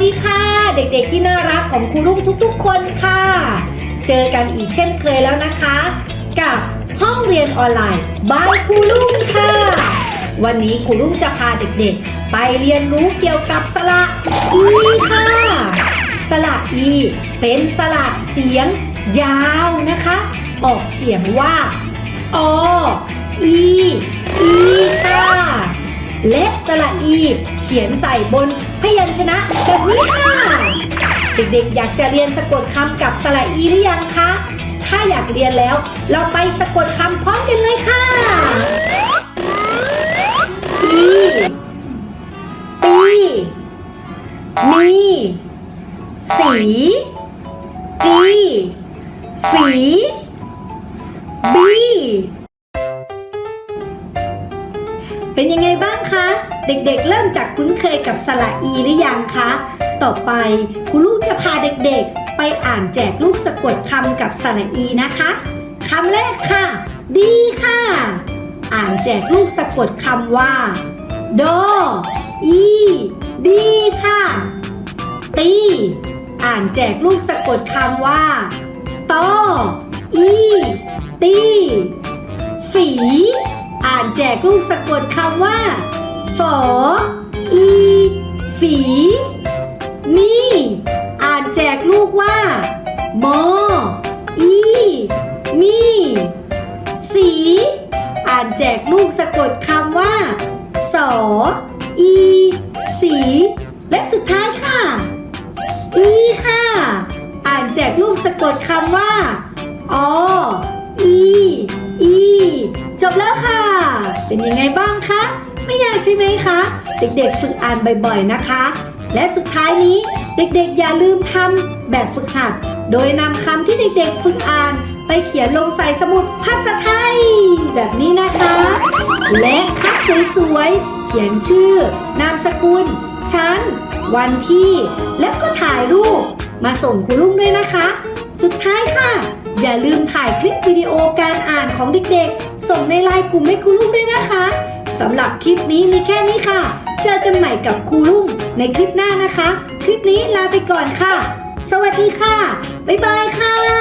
วัสดีค่ะ เด็กๆที่น่ารักของครูรุ่งทุกๆ คนค่ะ เจอกันอีกเช่นเคยแล้วนะคะ กับห้องเรียนออนไลน์บายครูรุ่งค่ะ วันนี้ครูรุ่งจะพาเด็กๆ ไปเรียนรู้เกี่ยวกับสระอีค่ะ สระอีเป็นสระเสียงยาวนะคะ ออกเสียงว่าออีอีค่ะ และสระอี ขียนใส่บนพยัญชนะแบบนี้ค่ะ เด็กๆ อยากจะเรียนสะกดคำกับสระอีหรือยังคะ ถ้าอยากเรียนแล้ว เราไปสะกดคำพร้อมกันเลยค่ะ อีปีมีสีจีฝีบีเป็นยังไงบ้างคะ เด็กๆ เริ่มจากคุ้นเคยกับสระอีหรือยังคะ ต่อไปคุณลูกจะพาเด็กๆ ไปอ่านแจกลูกสะกดคำกับสระอีนะคะคำแรกค่ะ ดีค่ะ อ่านแจกลูกสะกดคำว่าโดอีดีค่ะตีอ่านแจกลูกสะกดคำว่าตออีตีฝี อ่านแจกลูกสะกดคำว่า ฝอ อี ฝี มีอ่านแจกลูกว่า มอ อี มี สี อ่านแจกลูกสะกดคำว่า สอ อี สี และสุดท้ายค่ะ อีค่ะ อ่านแจกลูกสะกดคำว่า ออี อี จบแล้วค่ะ เป็นยังไงบ้างคะ ไม่ยากใช่ไหมคะ เด็กๆฝึกอ่านบ่อยๆนะคะ และสุดท้ายนี้เด็กๆอย่าลืมทำแบบฝึกหัด โดยนำคำที่เด็กๆฝึกอ่านไปเขียนลงใส่สมุดภาษาไทย แบบนี้นะคะ และคัดสวยๆ เขียนชื่อ นามสกุล ชั้น วันที่ แล้วก็ถ่ายรูป มาส่งครูลุงด้วยนะคะ สุดท้ายค่ะ อย่าลืมถ่ายคลิปวิดีโอการอ่านของเด็กๆ ส่งในไลน์กลุ่มให้ครูลุงด้วยนะคะ สำหรับคลิปนี้มีแค่นี้ค่ะ เจอกันใหม่กับครูรุ่งในคลิปหน้านะคะ คลิปนี้ลาไปก่อนค่ะ สวัสดีค่ะ บ๊ายบายค่ะ